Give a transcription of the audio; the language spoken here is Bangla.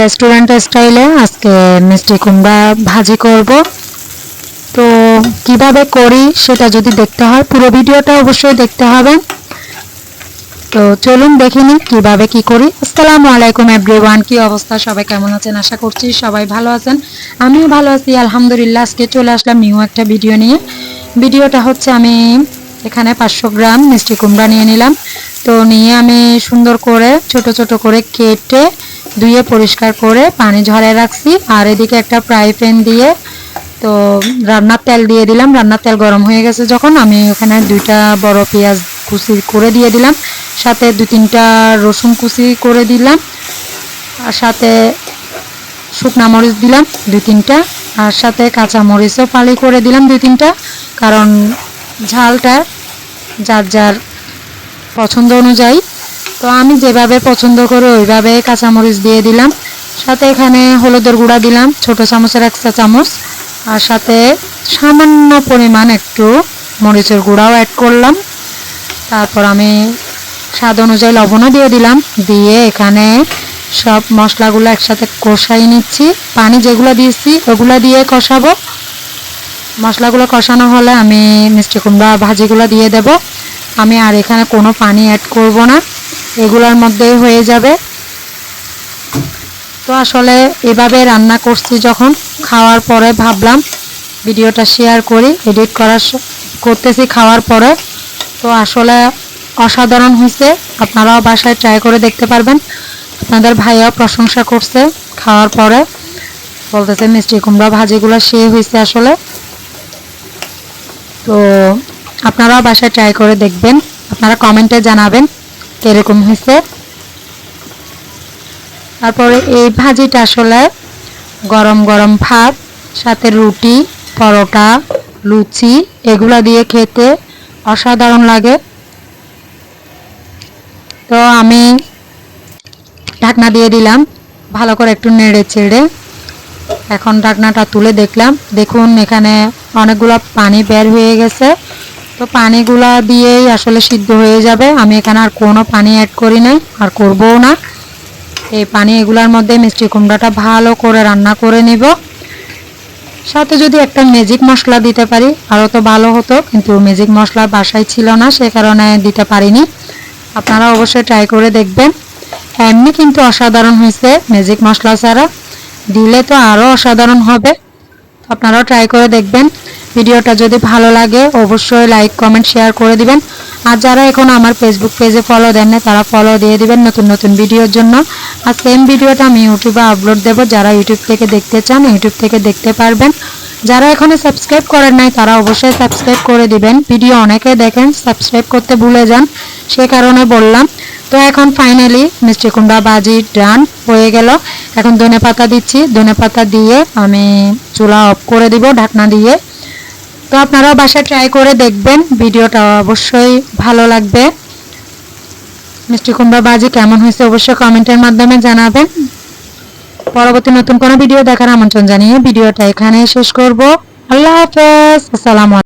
রেস্টুরেন্ট স্টাইলে আজকে মিষ্টি কুমড়া ভাজি করব। তো কীভাবে করি সেটা যদি দেখতে হয়, পুরো ভিডিওটা অবশ্যই দেখতে হবে। তো চলুন দেখে নিই কীভাবে কি করি। আসসালামু আলাইকুম এভরিওয়ান কী অবস্থা? সবাই কেমন আছেন? আশা করছি সবাই ভালো আছেন। আমিও ভালো আছি, আলহামদুলিল্লাহ। আজকে চলে আসলাম নিউ একটা ভিডিও নিয়ে। ভিডিওটা হচ্ছে আমি এখানে পাঁচশো গ্রাম মিষ্টি কুমড়া নিয়ে নিলাম। তো নিয়ে আমি সুন্দর করে, ছোট ছোট করে কেটে ধুয়ে পরিষ্কার করে পানি ঝরে রাখছি। আর এদিকে একটা ফ্রাই প্যান দিয়ে তো রান্নার তেল দিয়ে দিলাম। রান্নার তেল গরম হয়ে গেছে যখন আমি ওখানে দুইটা বড় পেঁয়াজ কুচি করে দিয়ে দিলাম। সাথে দু তিনটা রসুন কুচি করে দিলাম। আর সাথে শুকনা মরিচ দিলাম দুই তিনটা। আর সাথে কাঁচা মরিচও ফালি করে দিলাম দুই তিনটা। কারণ ঝালটা যার যার পছন্দ অনুযায়ী তো আমি যেভাবে পছন্দ করি, ওইভাবে কাঁচামরিচ দিয়ে দিলাম। সাথে এখানে হলুদের গুঁড়া দিলাম, ছোট চামচের এক চা চামচ। আর সাথে সামান্য পরিমাণ একটু মরিচের গুঁড়াও অ্যাড করলাম। তারপর আমি স্বাদ অনুযায়ী লবণও দিয়ে দিলাম। দিয়ে এখানে সব মশলাগুলো একসাথে কষাই নিচ্ছি। পানি যেগুলো দিয়েছি, ওগুলো দিয়ে কষাবো। মশলাগুলো কষানো হলে আমি মিষ্টি কুমড়া ভাজিগুলো দিয়ে দেব। আমি আর এখানে কোনো পানি অ্যাড করব না। এগুলোর মধ্যেই হয়ে যাবে। তো আসলে এভাবে রান্না করছি যখন। খাওয়ার পরে ভাবলাম ভিডিওটা শেয়ার করি এডিট করার করতেছি খাওয়ার পরে। তো আসলে অসাধারণ হয়েছে আপনারাও বাসায় ট্রাই করে দেখতে পারবেন। আপনাদের ভাইয়াও প্রশংসা করছে খাওয়ার পরে। বলতেছে, মিষ্টি কুমড়া ভাজিগুলো সে হয়েছে আসলে। তো আপনারাও বাসায় ট্রাই করে দেখবেন। আপনারা কমেন্টে জানাবেন। কীরকম হয়েছে। তারপরে এই ভাজিটা আসলে গরম গরম ভাত, সাথে রুটি, পরোটা, লুচি, এগুলো দিয়ে খেতে অসাধারণ লাগে। তো আমি ঢাকনা দিয়ে দিলাম, ভালো করে একটু নেড়ে চেড়ে। এখন ঢাকনাটা তুলে দেখলাম। দেখুন, এখানে অনেকগুলো পানি বের হয়ে গেছে। তো পানিগুলা দিয়েই আসলে সিদ্ধ হয়ে যাবে। আমি এখানে আর কোনো পানি অ্যাড করি নাই, আর করবও না। এই পানি এগুলার মধ্যে মিষ্টি কুমড়াটা ভালো করে রান্না করে নিব। সাথে যদি একটা ম্যাজিক মশলা দিতে পারি, আরও তো ভালো হতো, কিন্তু ম্যাজিক মশলা বাসায় ছিল না, সে কারণে দিতে পারিনি। আপনারা অবশ্যই ট্রাই করে দেখবেন। এমনি কিন্তু অসাধারণ হয়েছে ম্যাজিক মশলা ছাড়া। দিলে তো আরও অসাধারণ হবে। আপনারাও ট্রাই করে দেখবেন। ভিডিওটা যদি ভালো লাগে, অবশ্যই লাইক কমেন্ট শেয়ার করে দিবেন। আর যারা এখন আমার ফেসবুক পেজে ফলো দেন না তারা ফলো দিয়ে দিবেন নতুন নতুন ভিডিওর জন্য। আর সেম ভিডিওটা আমি ইউটিউবে আপলোড দেব। যারা ইউটিউব থেকে দেখতে চান, ইউটিউব থেকে দেখতে পারবেন। যারা এখনও সাবস্ক্রাইব করেন নাই, তারা অবশ্যই সাবস্ক্রাইব করে দিবেন। ভিডিও অনেকে দেখেন সাবস্ক্রাইব করতে ভুলে যান। সে কারণে বললাম। তো এখন ফাইনালি মিষ্টি কুমড়া বাজি ডান হয়ে গেল। এখন ধনে পাতা দিচ্ছি। ধনে পাতা দিয়ে আমি চুলা অফ করে দিব ঢাকনা দিয়ে। তো আপনারা বাসায় ট্রাই করে দেখবেন। ভিডিওটা অবশ্যই ভালো লাগবে। মিষ্টি কুমড়া বাজি কেমন হয়েছে অবশ্যই কমেন্টের মাধ্যমে জানাবেন। পরবর্তী নতুন কোনো ভিডিও দেখার আমন্ত্রণ জানিয়ে ভিডিওটা এখানে শেষ করব। আল্লাহ হাফেজ। আসসালামু